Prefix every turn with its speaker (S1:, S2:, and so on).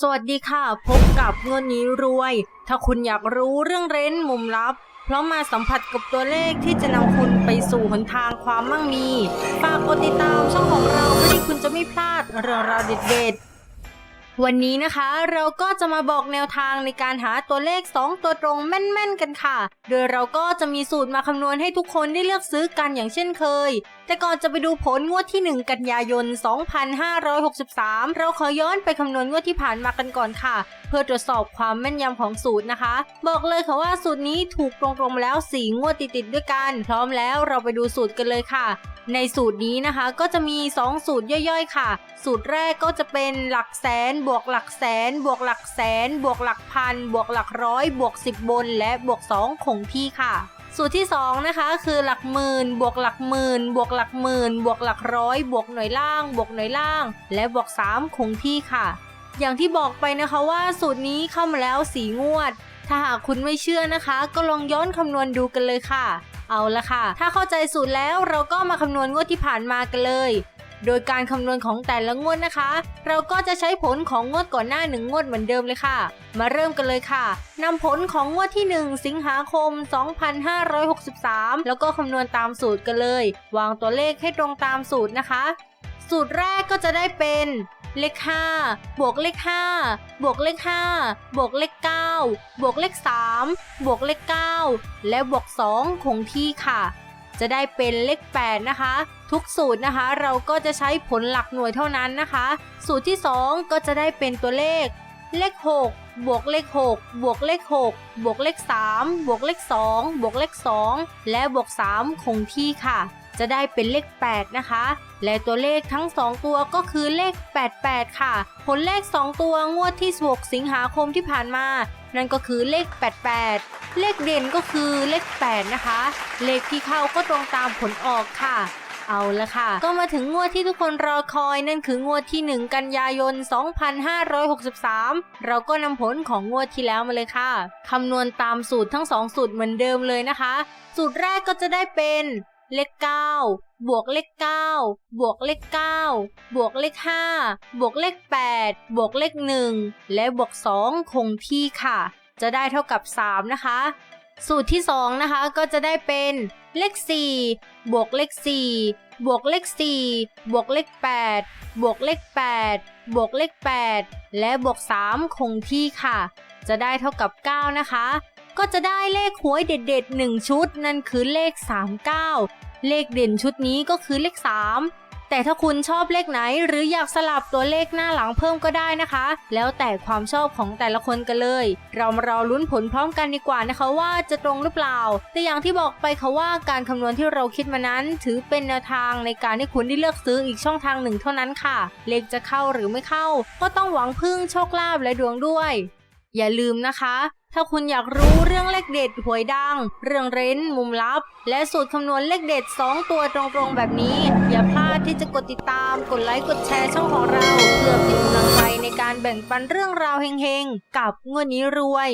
S1: สวัสดีค่ะ พบกับเงินนี้รวย ถ้าคุณอยากรู้เรื่องเร้นมุมลับ เพราะมาสัมผัสกับตัวเลขที่จะนำคุณไปสู่หนทางความมั่งมี ฝากกดติดตามช่องของเราเพื่อที่คุณจะไม่พลาดเรื่องราวเด็ดๆ วันนี้นะคะเราก็จะมาบอกแนวทางในการหาตัวเลข 2 ตัวตรงแม่นๆกันค่ะ โดยเราก็จะมีสูตรมาคำนวณให้ทุกคนได้เลือกซื้อกันอย่างเช่นเคย แต่ก่อนจะไปดูผลงวดที่ 1 กันยายน 2563 เราขอย้อนไปคำนวณงวดที่ผ่านมากันก่อนค่ะ เพื่อตรวจสอบความแม่นยำของสูตรนะคะ บอกเลยค่ะว่าสูตรนี้ถูกตรงๆแล้ว 4 งวดติดๆด้วยกัน พร้อมแล้วเราไปดูสูตรกันเลยค่ะ ในสูตรนี้นะคะก็จะมี 2 สูตรย่อยๆ ค่ะ สูตรแรกก็จะเป็นหลักแสน บวกหลักแสน บวกหลักแสน บวกหลักพัน บวกหลักร้อย บวก 10 บน และบวก 2 คงที่ค่ะ สูตรที่ 2 นะคะ คือหลักหมื่น บวกหลักหมื่น บวกหลักหมื่น บวกหลักร้อย บวกหน่วยล่าง บวกหน่วยล่าง และบวก 3 คงที่ค่ะ อย่างที่บอกไปนะคะว่าสูตรนี้เข้ามาแล้วสีงวด ถ้าหากคุณไม่เชื่อนะคะ ก็ลองย้อนคำนวณดูกันเลยค่ะ เอาละค่ะ ถ้าเข้าใจสูตรแล้วเราก็มาคำนวณงวดที่ผ่านมากันเลย โดยการคำนวณของแต่ละงวดนะคะ เราก็จะใช้ผลของงวดก่อนหน้าหนึ่งงวดเหมือนเดิมเลยค่ะ มาเริ่มกันเลยค่ะนำผลของงวดที่ 1 สิงหาคม 2563 แล้วก็คำนวณตามสูตรกันเลย วางตัวเลขให้ตรงตามสูตรนะคะ สูตรแรกก็จะได้เป็นเลข 5 บวกเลข 5 บวกเลข 5 บวกเลข 9 บวกเลข 3 บวกเลข 9 และบวก 2 คงที่ค่ะ จะได้เป็นเลข 8 นะคะ ทุกสูตรนะคะ เราก็จะใช้ผลหลักหน่วยเท่านั้นนะคะ สูตรที่ 2 ก็จะได้เป็นตัวเลข เลข 6 บวกเลข 6 บวกเลข 6 บวกเลข 3 บวกเลข 2 บวกเลข 2 และบวก 3 คงที่ค่ะ จะได้เป็นเลข 8 นะคะ และตัวเลขทั้ง 2 ตัวก็คือเลข 88 ค่ะ ผลเลข 2 ตัวงวดที่ 16 สิงหาคมที่ผ่านมา นั่นก็คือเลข 88 เลขเด่นก็คือเลข 8 นะคะ เลขที่เข้าก็ตรงตามผลออกค่ะ เอาละค่ะ ก็มาถึงงวดที่ทุกคนรอคอยนั่นคืองวดที่ 1 กันยายน 2563 เราก็นำผลของงวดที่แล้วมาเลยค่ะคำนวณตามสูตรทั้ง 2 สูตรเหมือนเดิมเลยนะคะ สูตรแรกก็จะได้เป็นเลข 9 บวกเลข 9 บวกเลข 9 บวกเลข 5 บวกเลข 8 บวกเลข 1 และบวก 2 คงที่ค่ะ จะได้เท่ากับ 3 นะคะ สูตรที่ 2 นะคะก็จะได้เป็นเลข 4 บวกเลข 4 บวกเลข 4 บวกเลข 8 บวกเลข 8 บวกเลข 8 และบวก 3 คงที่ค่ะ จะได้เท่ากับ 9 นะคะ ก็จะได้เลขหวยเด็ดๆ 1 ชุด นั่นคือเลข 39 เลขเด่นชุดนี้ก็คือเลข 3 แต่ถ้าคุณชอบเลขไหน หรืออยากสลับตัวเลขหน้าหลังเพิ่มก็ได้นะคะ แล้วแต่ความชอบของแต่ละคนกันเลย เรามารอลุ้นผลพร้อมกันดีกว่านะคะว่าจะตรงหรือเปล่า แต่อย่างที่บอกไปค่ะว่าการคำนวณที่เราคิดมานั้น ถือเป็นแนวทางในการให้คุณได้เลือกซื้ออีกช่องทางหนึ่งเท่านั้นค่ะ เลขจะเข้าหรือไม่เข้า ก็ต้องหวังพึ่งโชคลาภและดวงด้วย อย่าลืมนะคะ ถ้าคุณอยากรู้เรื่องเลขเด็ดหวยดัง เรื่องเร้น มุมลับ และสูตรคำนวณเลขเด็ด 2 ตัวตรงๆแบบนี้ อย่าพลาดที่จะกดติดตาม กดไลค์ กดแชร์ช่องของเรา เพื่อเป็นกำลังใจในการแบ่งปันเรื่องราวเฮงๆ กับงวดนี้รวย